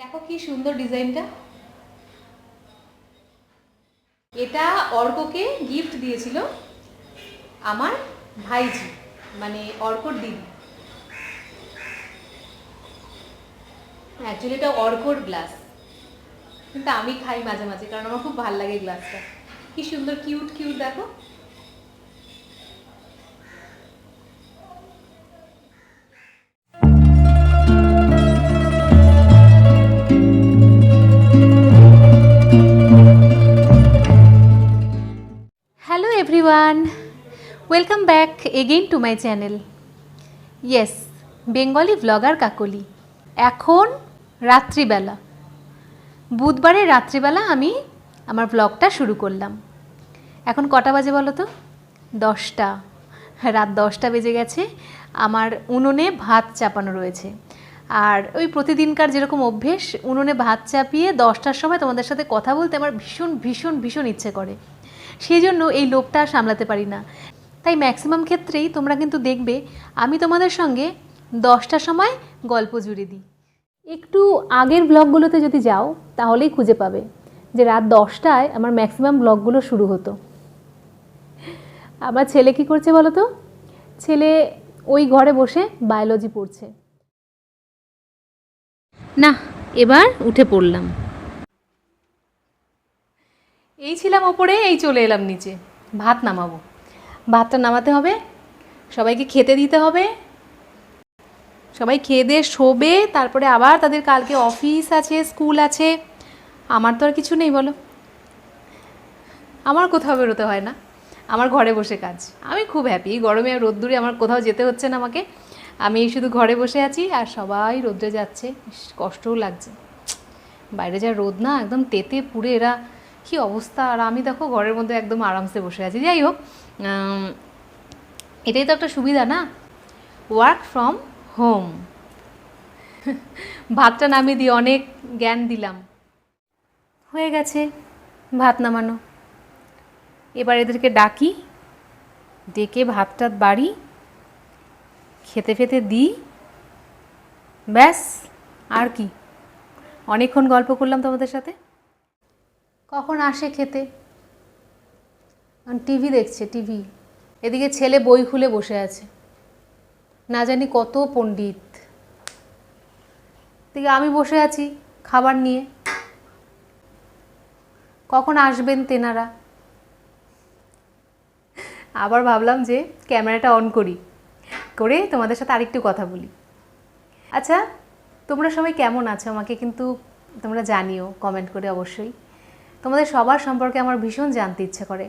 দেখো কি সুন্দর ডিজাইনটা। এটা অর্ককে গিফট দিয়েছিল আমার ভাইজি মানে অর্কর দিদি। অ্যাকচুয়ালি এটা অর্কর গ্লাস কিন্তু আমি খাই মাঝে মাঝে, কারণ আমার খুব ভালো লাগে গ্লাসটা কি সুন্দর কিউট কিউট দেখো। Everyone welcome back again to my channel yes Bengali blogger Kakoli এখন রাত্রিবেলা। বুধবারের রাত্রিবেলা আমি আমার ব্লগটা শুরু করলাম। এখন কটা বাজে বলো তো? দশটা। রাত দশটা বেজে গেছে। আমার উনুনে ভাত চাপানো রয়েছে। আর ওই প্রতিদিনকার যেরকম অভ্যেস, উনুনে ভাত চাপিয়ে দশটার সময় তোমাদের সাথে কথা বলতে আমার ভীষণ ভীষণ ভীষণ ইচ্ছে করে। সেই জন্য এই লোভটা সামলাতে পারি না। তাই ম্যাক্সিমাম ক্ষেত্রেই তোমরা কিন্তু দেখবে, আমি তোমাদের সঙ্গে দশটার সময় গল্প জুড়ে দিই। একটু আগের ব্লগগুলোতে যদি যাও, তাহলেই খুঁজে পাবে যে রাত দশটায় আমার ম্যাক্সিমাম ব্লগগুলো শুরু হতো। আমার ছেলে কি করছে বলো তো? ছেলে ওই ঘরে বসে বায়োলজি পড়ছে। না, এবার উঠে পড়লাম। এই ছিলাম ওপরে, এই চলে এলাম নিচে। ভাত নামাবো। ভাতটা নামাতে হবে। সবাইকে খেতে দিতে হবে। সবাই খেয়ে দিয়ে শোবে, তারপরে আবার তাদের কালকে অফিস আছে, স্কুল আছে। আমার তো আর কিছু নেই, বলো। আমার কোথাও বেরোতে হয় না। আমার ঘরে বসে কাজ। আমি খুব হ্যাপি গরমে আর রোদ্দুরে আমার কোথাও যেতে হচ্ছে না আমাকে। আমি শুধু ঘরে বসে আছি আর সবাই রোদ্রে যাচ্ছে। কষ্টও লাগছে। বাইরে যা রোদ না, একদম তেতে পুড়ে এরা কি অবস্থা? আর আমি দেখো ঘরের মধ্যে একদম আরামসে বসে আছি। যাই হোক এটাই তো একটা সুবিধা না? ওয়ার্ক ফ্রম হোম ভাতটা নামিয়ে দিয়ে অনেক জ্ঞান দিলাম। হয়ে গেছে, ভাত নামানো। এবার এদেরকে ডাকি, ডেকে ভাতটা বাড়ি, খেতে ফেতে দিই। ব্যাস, আর কি। অনেকক্ষণ গল্প করলাম তোমাদের সাথে। কখন আসে খেতে? টিভি দেখছে, টিভি। এদিকে ছেলে বই খুলে বসে আছে। না জানি কত পণ্ডিত। এদিকে আমি বসে আছি খাবার নিয়ে। কখন আসবেন তেনারা? আবার ভাবলাম যে ক্যামেরাটা অন করি। করে তোমাদের সাথে আরেকটু কথা বলি। আচ্ছা তোমরা সবাই কেমন আছো? আমাকে কিন্তু তোমরা জানিও কমেন্ট করে অবশ্যই। তোমাদের সবার সম্পর্কে আমার ভীষণ জানতে ইচ্ছে করে।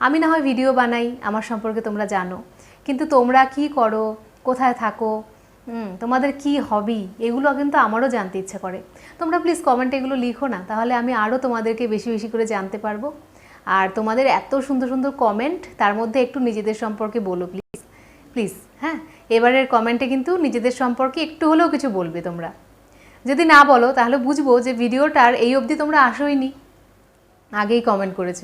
আমি না হয় ভিডিও বানাই, আমার সম্পর্কে তোমরা জানো। কিন্তু তোমরা কি করো, কোথায় থাকো তোমাদের কি হবি এগুলো কিন্তু আমারও জানতে ইচ্ছে করে। তোমরা প্লিজ কমেন্টে এগুলো লিখো না, তাহলে আমি আরও তোমাদেরকে বেশি বেশি করে জানতে পারব। আর তোমাদের এত সুন্দর সুন্দর কমেন্ট তার মধ্যে একটু নিজেদের সম্পর্কে বলো প্লিজ প্লিজ হ্যাঁ? এবারের কমেন্টে কিন্তু নিজেদের সম্পর্কে একটু হলেও কিছু বলবে তোমরা। যদি না বলো, তাহলে বুঝব যে ভিডিওটার এই অবধি তোমরা আসোইনি। আগেই কমেন্ট করেছ।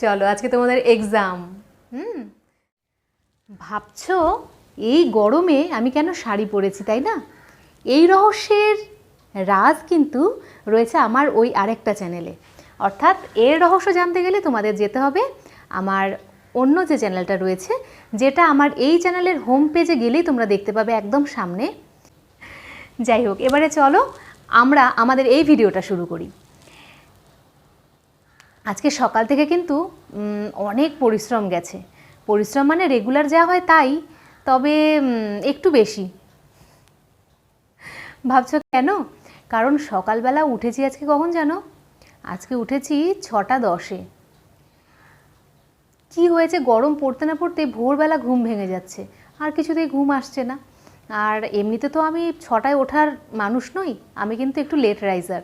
চলো, আজকে তোমাদের এক্সাম হুম? ভাবছ, এই গরমে আমি কেন শাড়ি পরেছি, তাই না? এই রহস্যের রাজ কিন্তু রয়েছে আমার ওই আরেকটা চ্যানেলে অর্থাৎ এর রহস্য জানতে গেলে তোমাদের যেতে হবে আমার অন্য যে চ্যানেলটা রয়েছে, যেটা আমার এই চ্যানেলের হোম পেজে গেলেই তোমরা দেখতে পাবে একদম সামনে। যাই হোক, এবারে চলো আমরা আমাদের এই ভিডিওটা শুরু করি। আজকে সকাল থেকে কিন্তু অনেক পরিশ্রম গেছে। পরিশ্রম মানে রেগুলার যা হয় তাই, তবে একটু বেশি। ভাবছ কেন? কারণ সকালবেলা উঠেছি আজকে কখন জানো? আজকে উঠেছি ছটা দশে। কি হয়েছে? গরম পড়তে না পড়তে ভোরবেলা ঘুম ভেঙে যাচ্ছে। আর কিছুতেই ঘুম আসছে না। আর এমনিতে তো আমি ছটায় ওঠার মানুষ নই, আমি কিন্তু একটু লেট রাইজার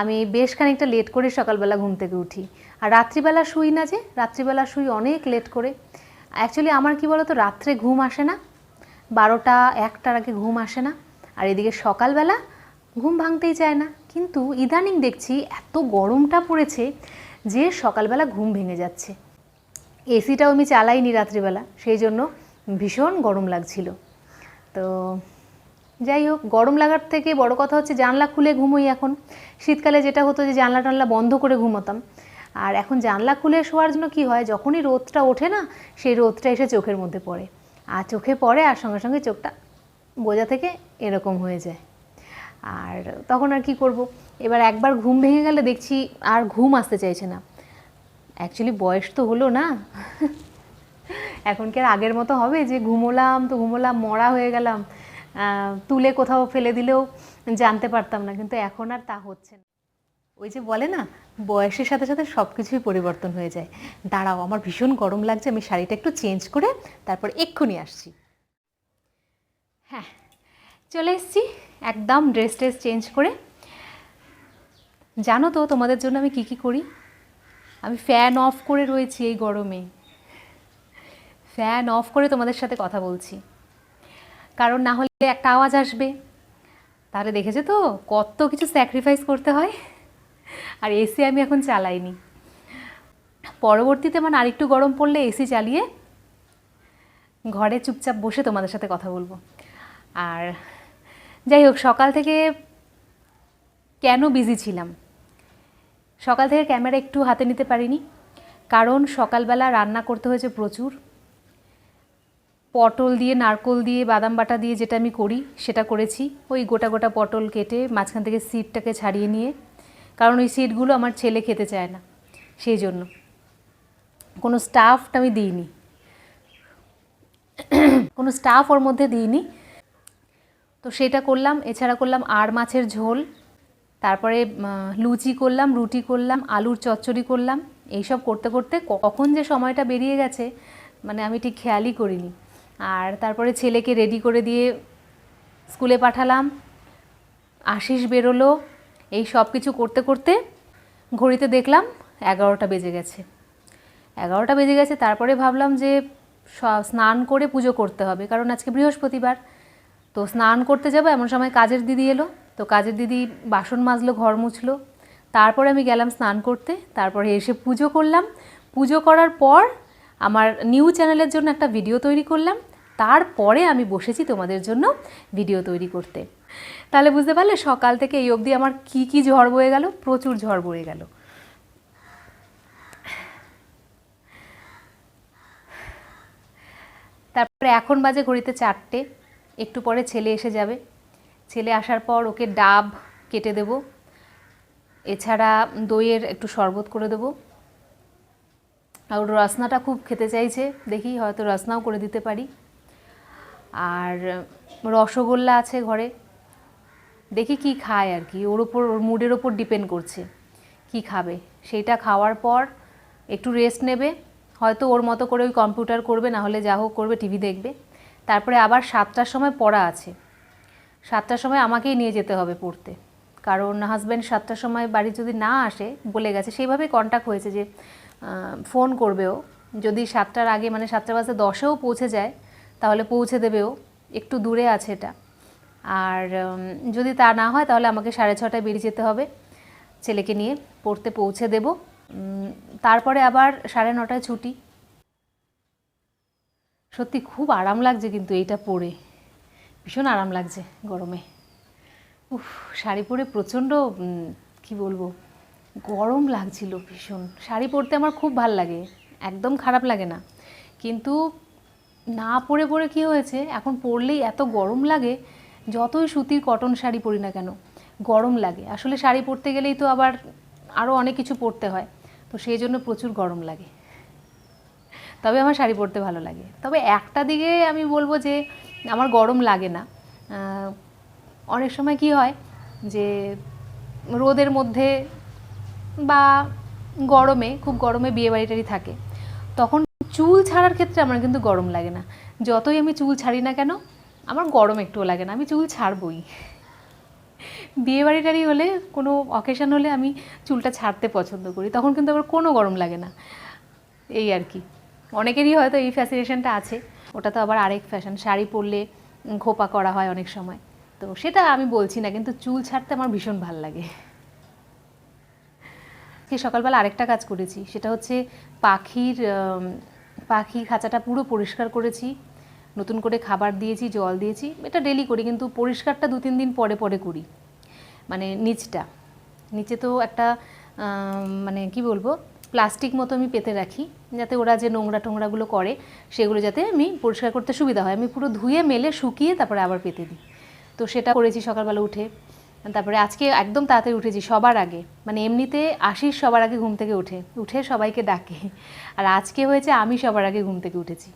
আমি বেশ খানিকটা লেট করে সকালবেলা ঘুম থেকে উঠি। আর রাত্রিবেলা শুই না যে, রাত্রিবেলা শুই অনেক লেট করে। অ্যাকচুয়ালি আমার কি বলো তো রাত্রে ঘুম আসে না, বারোটা, একটার আগে ঘুম আসে না। আর এদিকে সকালবেলা ঘুম ভাঙতেই চায় না। কিন্তু ইদানিং দেখছি এত গরমটা পড়েছে যে সকালবেলা ঘুম ভেঙে যাচ্ছে। এসিটাও আমি চালাইনি রাত্রিবেলা, সেই জন্য ভীষণ গরম লাগছিল। তো যাই হোক, গরম লাগার থেকে বড় কথা হচ্ছে জানলা খুলে ঘুমোই এখন। শীতকালে যেটা হতো যে জানলা টানলা বন্ধ করে ঘুমোতাম। আর এখন জানলা খুলে শোয়ার জন্য কি হয়, যখনই রোদটা ওঠে না, সেই রোদটা এসে চোখের মধ্যে পড়ে। আর চোখে পড়ে আর সঙ্গে সঙ্গে চোখটা বোঝা থেকে এরকম হয়ে যায়। আর তখন আর কি করব? এবার একবার ঘুম ভেঙে গেলে দেখছি আর ঘুম আসতে চাইছে না। অ্যাকচুয়ালি বয়স তো হলো না। এখন কি আর আগের মতো হবে যে ঘুমোলাম তো ঘুমোলাম, মরা হয়ে গেলাম তুলে কোথাও ফেলে দিলেও জানতে পারতাম না, কিন্তু এখন আর তা হচ্ছে না। ওই যে বলে না, বয়সের সাথে সাথে সব কিছুই পরিবর্তন হয়ে যায়। দাঁড়াও, আমার ভীষণ গরম লাগছে, আমি শাড়িটা একটু চেঞ্জ করে তারপর এক্ষুনি আসছি। হ্যাঁ চলে এসছি একদম ড্রেস ট্রেস চেঞ্জ করে। জানো তো তোমাদের জন্য আমি কি কি করি? আমি ফ্যান অফ করে রয়েছি এই গরমে। ফ্যান অফ করে তোমাদের সাথে কথা বলছি। কারণ না হলে একটা আওয়াজ আসবে। তাহলে দেখেছ তো, কত কিছু স্যাক্রিফাইস করতে হয়। আর এসি আমি এখন চালাইনি। পরবর্তীতে মানে আরেকটু গরম পড়লে এসি চালিয়ে ঘরে চুপচাপ বসে তোমাদের সাথে কথা বলব। আর যাই হোক, সকাল থেকে কেন বিজি ছিলাম? সকাল থেকে ক্যামেরা একটু হাতে নিতে পারিনি। কারণ সকালবেলা রান্না করতে হয়েছে প্রচুর। পটল দিয়ে, নারকোল দিয়ে, বাদাম বাটা দিয়ে যেটা আমি করি, সেটা করেছি। ওই গোটা গোটা পটল কেটে মাঝখান থেকে সিটটাকে ছাড়িয়ে নিয়ে, কারণ ওই সিটগুলো আমার ছেলে খেতে চায় না, সেই জন্য। কোনো স্টাফটা আমি দিইনি। কোনো স্টাফ ওর মধ্যে দিইনি। তো সেটা করলাম, এছাড়া করলাম আর মাছের ঝোল, তারপরে লুচি করলাম, রুটি করলাম, আলুর চচ্চড়ি করলাম। এইসব করতে করতে কখন যে সময়টা বেরিয়ে গেছে মানে আমি ঠিক খেয়ালই করিনি। আর তারপরে ছেলেকে রেডি করে দিয়ে স্কুলে পাঠালাম। আশিস বেরোলো। এই সব কিছু করতে করতে ঘড়িতে দেখলাম এগারোটা বেজে গেছে। এগারোটা বেজে গেছে, তারপরে ভাবলাম যে স্নান করে পুজো করতে হবে, কারণ আজকে বৃহস্পতিবার। তো স্নান করতে যাব, এমন সময় কাজের দিদি এলো। তো কাজের দিদি বাসন মাজলো, ঘর মুছলো। তারপরে আমি গেলাম স্নান করতে। তারপরে এসে পুজো করলাম। পুজো করার পর আমার নিউ চ্যানেলের জন্য একটা ভিডিও তৈরি করলাম। তারপরে আমি বসেছি তোমাদের জন্য ভিডিও তৈরি করতে। তাহলে বুঝতে পারলে সকাল থেকে এই অবধি আমার কি কি ঝড় বয়ে গেল? প্রচুর ঝড় বয়ে গেল। তারপরে এখন বাজে ঘড়িতে চারটে। একটু পরে ছেলে এসে যাবে। ছেলে আসার পর ওকে ডাব কেটে দেব। এছাড়া দইয়ের একটু শরবত করে দেবো। আর রসনাটা খুব খেতে চাইছে। দেখি হয়তো রসনাও করে দিতে পারি। আর রসগোল্লা আছে ঘরে। দেখি কি খায় আর কি। ওর ওপর ওর মুডের ওপর ডিপেন্ড করছে কি খাবে। সেইটা খাওয়ার পর একটু রেস্ট নেবে। হয়তো ওর মতো করে ওই কম্পিউটার করবে, না হলে যা হোক করবে টিভি দেখবে। তারপরে আবার সাতটার সময় পড়া আছে। সাতটার সময় আমাকেই নিয়ে যেতে হবে পড়তে। কারণ হাজব্যান্ড সাতটার সময় বাড়ি যদি না আসে, বলে গেছে, সেইভাবেই কন্ট্যাক্ট হয়েছে যে ফোন করবেও যদি সাতটার আগে মানে সাতটা বাজে দশেও পৌঁছে যায় তাহলে পৌঁছে দেবেও। একটু দূরে আছে এটা। আর যদি তা না হয় তাহলে আমাকে সাড়ে ছটায় বেরিয়ে যেতে হবে। ছেলেকে নিয়ে পড়তে পৌঁছে দেব। তারপরে আবার সাড়ে নটায় ছুটি। সত্যি খুব আরাম লাগছে কিন্তু এইটা পরে ভীষণ আরাম লাগছে গরমে। উফ, শাড়ি পরে প্রচণ্ড কি বলব, গরম লাগছিল ভীষণ। শাড়ি পরতে আমার খুব ভালো লাগে। একদম খারাপ লাগে না। কিন্তু না পরে পরে কি হয়েছে? এখন পরলেই এত গরম লাগে, যতই সুতির কটন শাড়ি পরি না কেন, গরম লাগে। আসলে শাড়ি পরতে গেলেই তো আবার আরও অনেক কিছু পরতে হয়, তো সেই জন্য প্রচুর গরম লাগে। তবে আমার শাড়ি পরতে ভালো লাগে। তবে একটা দিকে আমি বলব যে, আমার গরম লাগে না। অনেক সময় কি হয় যে, রোদের মধ্যে বা গরমে, খুব গরমে বিয়ে বাড়ি থাকে। তখন চুল ছাড়ার ক্ষেত্রে আমার কিন্তু গরম লাগে না। যতই আমি চুল ছাড়ি না কেন, আমার গরম একটুও লাগে না। আমি চুল ছাড়বই। বিয়ে বাড়ি হলে, কোনো অকেশান হলে আমি চুলটা ছাড়তে পছন্দ করি। তখন কিন্তু আবার কোনো গরম লাগে না। এই আর কি। অনেকেরই হয়তো এই ফ্যাসিনেশনটা আছে। ওটা তো আবার আরেক ফ্যাশন শাড়ি পরলে খোপা করা হয় অনেক সময়। তো সেটা আমি বলছি না, কিন্তু চুল ছাড়তে আমার ভীষণ ভালো লাগে। সকালবেলা আরেকটা কাজ করেছি। সেটা হচ্ছে পাখির পাখি খাঁচাটা পুরো পরিষ্কার করেছি, নতুন করে খাবার দিয়েছি, জল দিয়েছি, এটা ডেলি করি কিন্তু পরিষ্কারটা দু, তিন দিন পরে পরে করি। মানে নিচটা, নিচে তো একটা মানে কি বলব প্লাস্টিক মতো আমি পেতে রাখি, যাতে ওরা যে নোংরা টোংরাগুলো করে, সেগুলো যাতে আমি পরিষ্কার করতে সুবিধা হয়। আমি পুরো ধুয়ে, মেলে, শুকিয়ে তারপরে আবার পেতে দিই। তো সেটা করেছি সকালবেলা উঠে। তারপরে আজকে একদম তাড়াতাড়ি উঠেছি, সবার আগে। মানে এমনিতে আশিস সবার আগে ঘুম থেকে উঠে উঠে সবাইকে ডাকে। আর আজকে হয়েছে আমি সবার আগে ঘুম থেকে উঠেছি।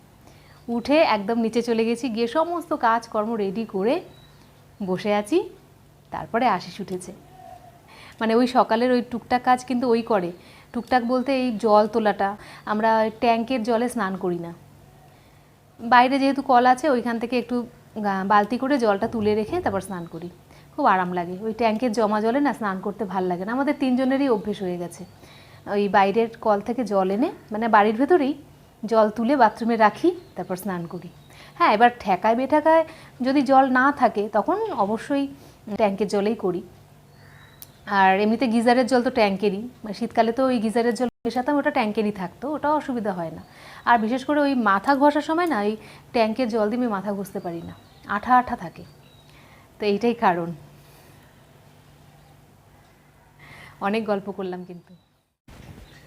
উঠে একদম নিচে চলে গেছি, গিয়ে সমস্ত কাজকর্ম রেডি করে বসে আছি, তারপরে আশিস উঠেছে। মানে ওই সকালের ওই টুকটাক কাজ কিন্তু ওই করে। টুকটাক বলতে এই জল তোলাটা, আমরা ট্যাঙ্কের জলে স্নান করি না। বাইরে যেহেতু কল আছে, ওইখান থেকে একটু বালতি করে জলটা তুলে রেখে তারপর স্নান করি। খুব আরাম লাগে। ওই ট্যাঙ্কের জমা জলে না স্নান করতে ভালো লাগে না। আমাদের তিনজনেরই অভ্যেস হয়ে গেছে। ওই বাইরের কল থেকে জল এনে মানে বাড়ির ভেতরেই জল তুলে বাথরুমে রাখি, তারপর স্নান করি। হ্যাঁ এবার ঠেকায় বেঠাকায় যদি জল না থাকে, তখন অবশ্যই ট্যাঙ্কের জলেই করি। আর এমনিতে গিজারের জল তো ট্যাঙ্কেরই মানে শীতকালে তো ওই গিজারের জল মেশাতাম, ওটা ট্যাঙ্কেরই থাকতো ওটা অসুবিধা হয় না। আর বিশেষ করে ওই মাথা ঘষার সময় না, ওই ট্যাঙ্কের জল দিয়ে আমি মাথা ঘষতে পারি না। আঠা আঠা থাকে। তো এইটাই কারণ। অনেক গল্প করলাম কিন্তু।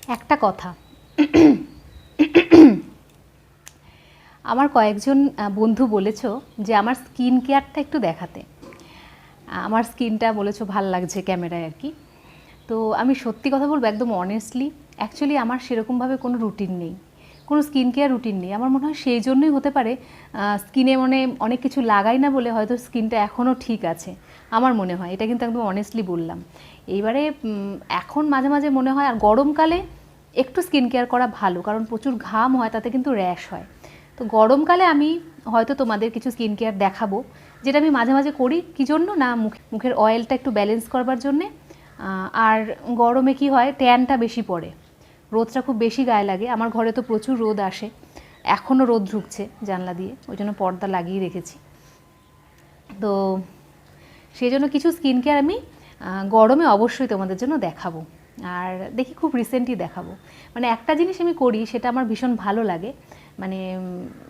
একটা কথা। আমার কয়েকজন বন্ধু বলেছ যে আমার স্কিন কেয়ারটা একটু দেখাতে। আমার স্কিনটা বলেছ ভালো লাগছে ক্যামেরায় আর কি। তো আমি সত্যি কথা বলব, একদম অনেস্টলি অ্যাকচুয়ালি আমার সেরকমভাবে কোনো রুটিন নেই। কোনো স্কিন কেয়ার রুটিন নেই। আমার মনে হয় সেই জন্যই হতে পারে স্কিনে মানে অনেক কিছু লাগাই না বলে হয়তো স্কিনটা এখনও ঠিক আছে, আমার মনে হয়। এটা কিন্তু একদম অনেস্টলি বললাম। এইবারে এখন মাঝে মাঝে মনে হয় আর গরমকালে একটু স্কিন কেয়ার করা ভালো, কারণ প্রচুর ঘাম হয়, তাতে কিন্তু র্যাশ হয়। তো গরমকালে আমি হয়তো তোমাদের কিছু স্কিন কেয়ার দেখাবো, যেটা আমি মাঝে মাঝে করি। কী জন্য? না, মুখ, মুখের অয়েলটা একটু ব্যালেন্স করবার জন্যে। আর গরমে কি হয়? ট্যানটা বেশি পড়ে। রোদটা খুব বেশি গায়ে লাগে। আমার ঘরে তো প্রচুর রোদ আসে। এখনও রোদ ঢুকছে জানলা দিয়ে। ওই জন্য পর্দা লাগিয়ে রেখেছি। তো সেই জন্য কিছু স্কিন কেয়ার আমি গরমে অবশ্যই তোমাদের জন্য দেখাবো। আর দেখি খুব রিসেন্টলি দেখাবো। মানে একটা জিনিস আমি করি, সেটা আমার ভীষণ ভালো লাগে। মানে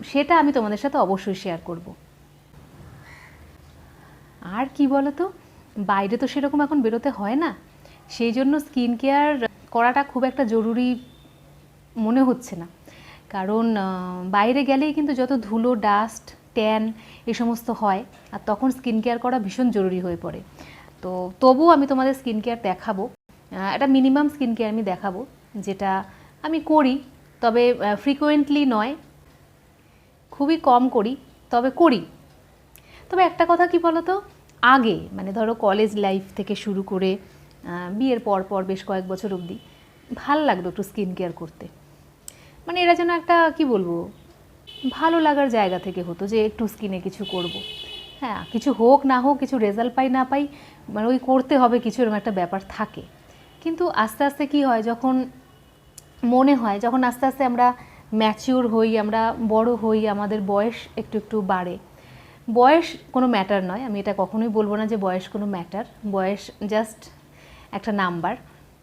সেটা আমি তোমাদের সাথে অবশ্যই শেয়ার করব। আর কি বলো তো বাইরে তো সেরকম এখন বেরোতে হয় না। সেই জন্য স্কিন কেয়ার করাটা খুব একটা জরুরি মনে হচ্ছে না। কারণ বাইরে গেলেই কিন্তু যত ধুলো ডাস্ট ট্যান এই সমস্ত হয়, আর তখন স্কিন কেয়ার করা ভীষণ জরুরি হয়ে পড়ে। তো তবুও আমি তোমাদের স্কিন কেয়ার দেখাবো। একটা মিনিমাম স্কিন কেয়ার আমি দেখাবো, যেটা আমি করি, তবে ফ্রিকোয়েন্টলি নয়, খুবই কম করি, তবে করি। তবে একটা কথা কি বলতো? আগে মানে ধরো কলেজ লাইফ থেকে শুরু করে বিয়ের পর পর বেশ কয়েক বছর অবধি। ভালো লাগতো একটু স্কিন কেয়ার করতে। মানে এরা যেন একটা, কি বলব, ভালো লাগার জায়গা থেকে হতো যে একটু স্কিনে কিছু করব। হ্যাঁ কিছু হোক না হোক, কিছু রেজাল্ট পাই না পাই মানে ওই করতে হবে কিছু এরকম একটা ব্যাপার থাকে। কিন্তু আস্তে আস্তে কি হয়, যখন মনে হয়, যখন আস্তে আস্তে আমরা ম্যাচিওর হই, আমরা বড় হই, আমাদের বয়স একটু একটু বাড়ে। বয়স কোনো ম্যাটার নয়, আমি এটা কখনোই বলব না যে বয়স কোনো ম্যাটার বয়স জাস্ট একটা নাম্বার।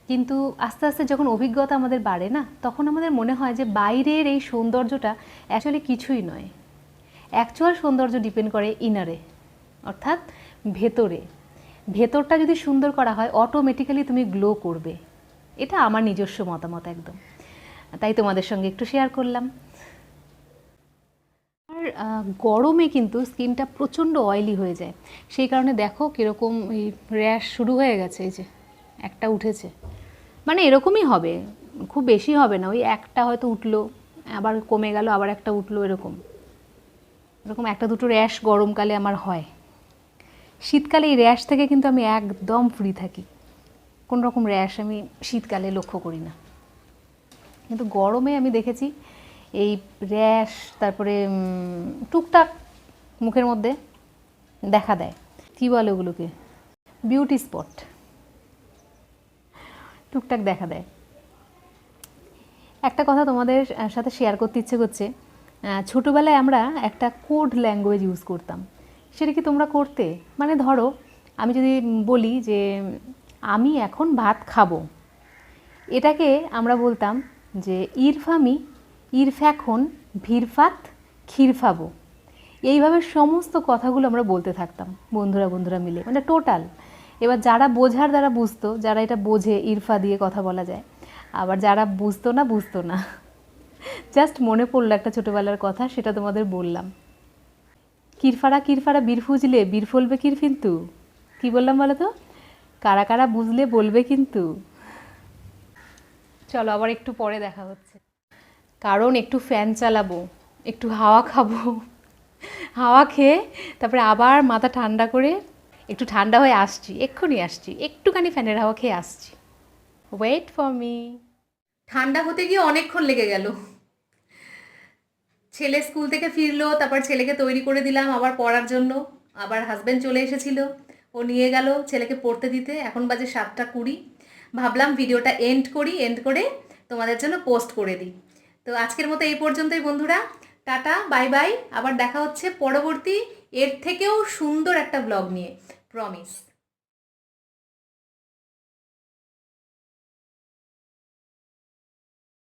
কিন্তু আস্তে আস্তে যখন অভিজ্ঞতা আমাদের বাড়ে না, তখন আমাদের মনে হয় যে বাইরের এই সৌন্দর্যটা অ্যাকচুয়ালি কিছুই নয়। অ্যাকচুয়াল সৌন্দর্য ডিপেন্ড করে ইনারে অর্থাৎ ভেতরে। ভেতরটা যদি সুন্দর করা হয় অটোমেটিক্যালি তুমি গ্লো করবে। এটা আমার নিজস্ব মতামত একদম। তাই তোমাদের সঙ্গে একটু শেয়ার করলাম। আর গরমে কিন্তু স্কিনটা প্রচণ্ড অয়েলি হয়ে যায়। সেই কারণে দেখো কীরকম এই র্যাশ শুরু হয়ে গেছে, এই যে। একটা উঠেছে। মানে এরকমই হবে, খুব বেশি হবে না, ওই একটা হয়তো উঠল, আবার কমে গেল, আবার একটা উঠল এরকম। এরকম একটা দুটো র্যাশ গরমকালে আমার হয়। শীতকালে এই র্যাশ থেকে কিন্তু আমি একদম ফ্রি থাকি। কোনো রকম র্যাশ আমি শীতকালে লক্ষ্য করি না। কিন্তু গরমে আমি দেখেছি এই র্যাশ, তারপরে টুকটাক মুখের মধ্যে দেখা দেয়। কী বলে ওগুলোকে? Beauty spot. টুকটাক দেখা দেয়। একটা কথা তোমাদের সাথে শেয়ার করতে ইচ্ছে করছে ছোটোবেলায় আমরা একটা কোড ল্যাঙ্গুয়েজ ইউজ করতাম। সেটা কি তোমরা করতে? মানে ধরো, আমি যদি বলি যে, আমি এখন ভাত খাব। এটাকে আমরা বলতাম যে, ইরফামি ইরফ্যাখন ভিরফাত খিরফাবো এইভাবে সমস্ত কথাগুলো আমরা বলতে থাকতাম, বন্ধুরা বন্ধুরা মিলে মানে টোটাল এবার যারা বোঝার যারা বুঝতো, যারা এটা বোঝে, ইরফা দিয়ে কথা বলা যায়। আবার যারা বুঝতো না বুঝতো না। জাস্ট মনে পড়ল একটা ছোটোবেলার কথা, সেটা তোমাদের বললাম। কিরফারা কিরফারা বীর ফুজলে, বীর ফলবে কির কিন্তু কি বললাম বলো তো? কারা কারা বুঝলে, বলবে কিন্তু। চলো, আবার একটু পরে দেখা হচ্ছে। কারণ একটু ফ্যান চালাবো, একটু হাওয়া খাব। হাওয়া খেয়ে, তারপরে আবার মাথা ঠান্ডা করে একটু ঠান্ডা হয়ে আসছি, এক্ষুনি আসছি, একটুখানি ফ্যানের হাওয়া খেয়ে আসছি। ওয়েট ফর মি ঠান্ডা হতে গিয়ে অনেকক্ষণ লেগে গেল। ছেলে স্কুল থেকে ফিরলো, তারপর ছেলেকে তৈরি করে দিলাম আবার পড়ার জন্য। আবার হাজব্যান্ড চলে এসেছিল। ও নিয়ে গেল ছেলেকে পড়তে দিতে। এখন বাজে সাতটা কুড়ি। ভাবলাম ভিডিওটা এন্ড করি এন্ড করে তোমাদের জন্য পোস্ট করে দিই। তো আজকের মতো এই পর্যন্তই বন্ধুরা। টাটা বাই বাই আবার দেখা হচ্ছে পরবর্তী এর থেকেও সুন্দর একটা ব্লগ নিয়ে। promise.